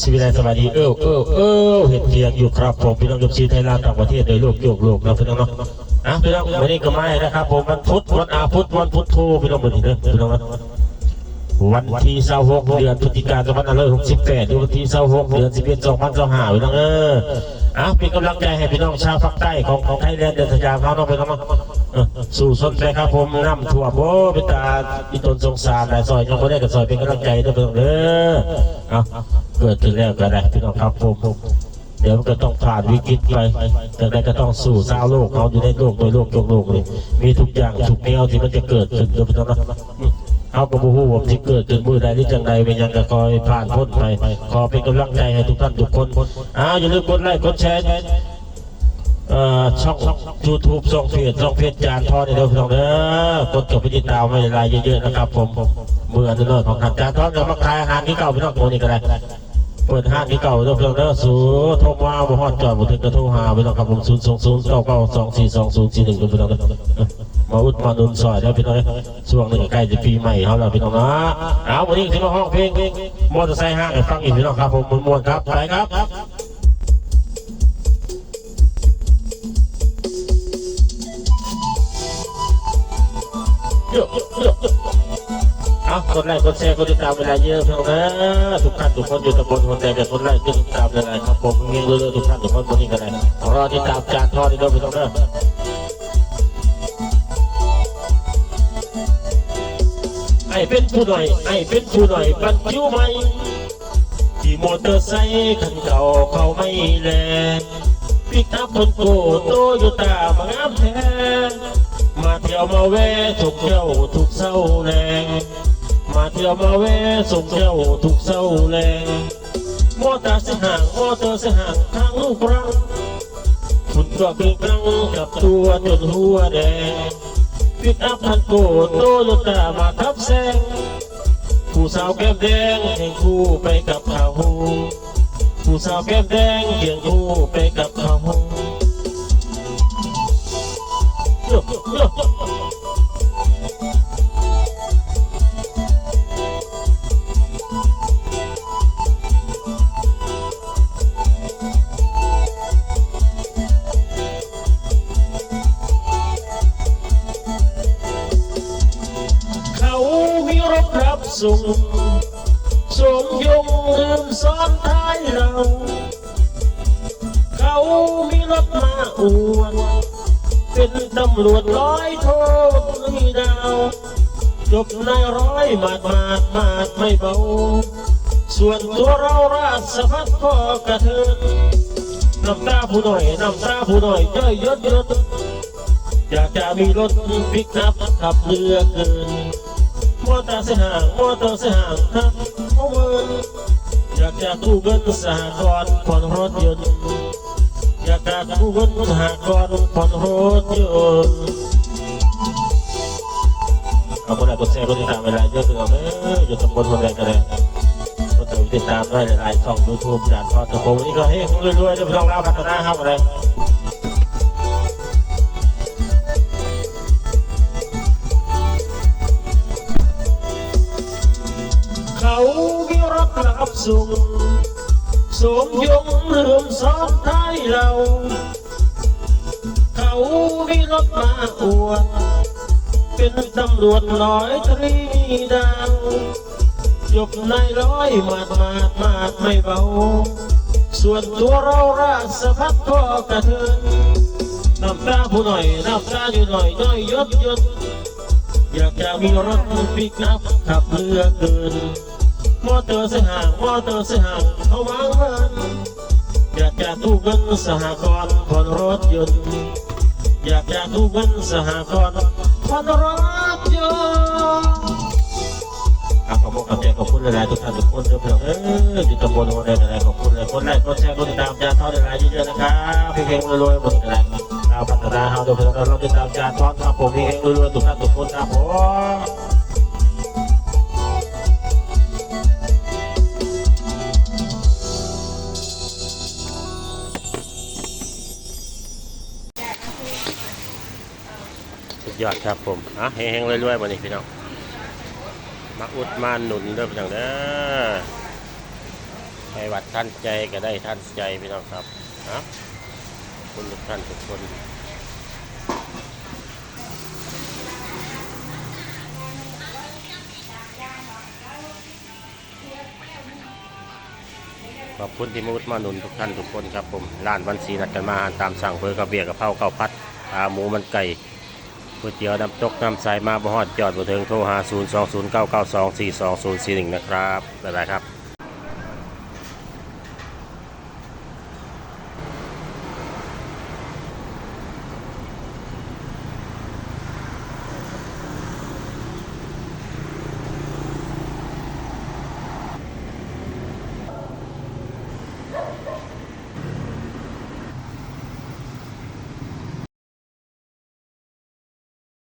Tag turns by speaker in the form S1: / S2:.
S1: สิวิไลสวัสดีเออเออเออเห็นเทียงอยู่ครับผมพี่น้องยกชีไทยลาวต่างประเทศโดยโลกโยกโลกนะพี่น้องเนาะอะพี่น้องวันนี้ก็ไม่นะครับผมวันพุธวันอาพุธวันพุธทูพี่น้องวันนี้เด้อพี่น้องวันที่26เดือนพฤศจิกายน2568หรือยหกสิบแปดวันที่26เดือน11 2025พี่น้องเอออะเป็นกำลังใจให้พี่น้องชาวภาคใต้ของของไทยแลนด์เดินทางเขาเนาะพี่น้องเนาะสู่สนใจครับผมน้ำท่วมโอ้เป็นตาอีตนสงสารหลายซอยยังบ่ได้กับซอยเป็นกำลังใจเด้อพี่น้องเด้อ เกิดขึ้นแล้วก็ได้พี่น้องครับผมเดี๋ยวมันก็ต้องผ่านวิกฤตไป แต่ใดก็ต้องสู่สร้าวโลกเขาอยู่ในโลกโดยโลกโลกโลกเลยมีทุกอย่างทุกแนวที่มันจะเกิดขึ้นโดยพี่น้องนะเอากระบูฮูว่าที่เกิดขึ้นมือใดที่จังใดเป็นยังก็คอยผ่านพ้นไป ขอเป็นกำลังใจให้ทุกท่านทุกคนอ้าวอย่าลืมกดไลค์กดแชร์ช่องยูทูบช่องเพจช่องเพจจานทอดเด้อพี่น้องเด้อกดกับไปติดตามไว้รายเยอะๆนะครับผมเมื่อเดินของทางจานทอดจะมาขายอาหารที่เก่าพี่น้องตัวนี้ก็ได้ เปิดห้างที่เก่าเริ่มเริ่มเริ่มสูโทรมาบ่ฮอดจอดบ่ถึงกระโทรหาไปต้องครับผมศูนย์สองศูนย์เก้าเก้าสองสี่สองศูนย์สี่หนึ่งพี่น้องมาอุดมานุนซอยแล้วพี่น้องช่วงนี้ใกล้จะปีใหม่เขาแล้วพี่น้องนะเอาวันนี้ที่มาห้องเพลงมอเตอร์ไซค์ห้างฟังอีกพี่น้องครับผมมวนๆครับไปครับ เอาคนไลค์คนแชร์คนติดตามเวลาเยอะเพียงนะทุกท่านทุกคนอยู่ตำบลคนใดแต่คนไลค์คนติดตามเลยครับผมเงี้ยเรื่อยๆทุกท่านทุกคนบนนี้กันเลยรอติดตามจานทอดที่เราไปตรงนั้ไอ้เป็นผู้หน่อย ไอ้เป็นผู้หน่อยบรรจุไหมที่มอเตอร์ไซค์คันเก่าเขาไม่แลปิกอัพคนโกโตโยต้ามางามแท้มาเที่ยวมาแวะส่งเที่ยวทุกเศร้าแรง มาเที่ยวมาแวส่งเที่ยวทุกเศร้าแรงมอตอร์สห่างมอเตอร์สห่างทางลูกรังคุณก็คือกลังกับตัวจนหัวแดงปิกอัพพันโกโตโยต้ามาทับแซงผู้สาวแก้มแดงเคียงคู่ไปกับเขาหูผู้สาวแก้มแดงเคียงคู่ไปกับเขาโย ส่งสมยงลืมซ้อนท้ายเรา เขามีรถมาอวดเป็นตำรวจร้อยโทมีดาวจบนายร้อยมาดมาดมาดไม่เบา ส่วนตัวเราราชพัฒพ่อกระเทินน้ำตาผู้หน่อยน้ำตาผู้หน่อยเยอะยศยศอยากจะมีรถปิกอัพขับเรือเกิน มอเตอร์ไซค์ห่างมอเตอร์ไซค์ห่างครับเอาเงินอยากจะกู้เงินสหกรณ์ผ่อนรถยนต์อยากจะกู้เงินสหกรณ์ผ่อนรถยนต์เอาคนไหนกดแชร์กดติดตามเวลาเยอะขึ้นเอออยู่ตำบลคนใดก็ได้ก็ติดตามได้หลายๆช่องยูทูบจานทอตะโพนนี้ก็ให้รวยๆเดี๋ยวพี่น้องเราพัฒนาครับอะไร มีรถรับส่งสมยงเรื่มซ้อนท้ายเรา เขามีรถมาอวดเป็นตำรวจร้อยตรีดาวจบในายร้อยมาดมาดมาดไม่เบา ส่วนตัวเราราชพัฒพ่อกระเทินน้ำตาผู้หน่อยน้ำตาอยู่หน่อยน้อยยศยศอยากจะมีรถปิกอัพขับเรือเกิน มอเตอร์ไซค์ห่างมอเตอร์ไซค์ห่างเขาวางเงินอยากจะตู้เงินสหกรณ์ผ่อนรถยนต์อยากจะตู้เงินสหกรณ์ผ่อนรถยนต์อะขอบคุณครับขอบคุณหลายๆทุกท่านทุกคนทุกคนเอออยู่ตำบลโฮเดลอะขอบคุณหลยคนไลค์กดแชร์กดติดตามจานทอดหลายๆเยอะๆนะครับพี่เพลงรวยๆหมดกันแล้วเราพัฒนาเราโดยเฉพาะเราติดตามจานทอดครับผมพี่เพลงรวยๆทุกท่านทุกคนครับผม ยอดครับผมอะเฮงๆรวยๆมานี่พี่น้องมาอุดมาหนุนเด้อพี่น้องเด้อไปไหววัดท่านใจก็ได้ท่านใจพี่น้องครับนะคุณทุกท่านทุกคนขอบคุณที่มุดมาหนุนทุกท่านทุกคนครับผมร้านวันศรีนัดกันมาอาหารตามสั่งเพื่อกับเบียกับเผาเก้าวพัดขาหมูมันไก่ ก๋วยเตี๋ยวน้ำตกน้ำใสมาบ่ฮอดจอดบ่เทิงโทรหา 0 2 0 9 9 2 4 2 0 4 1 นะครับบ๊ายบายครับ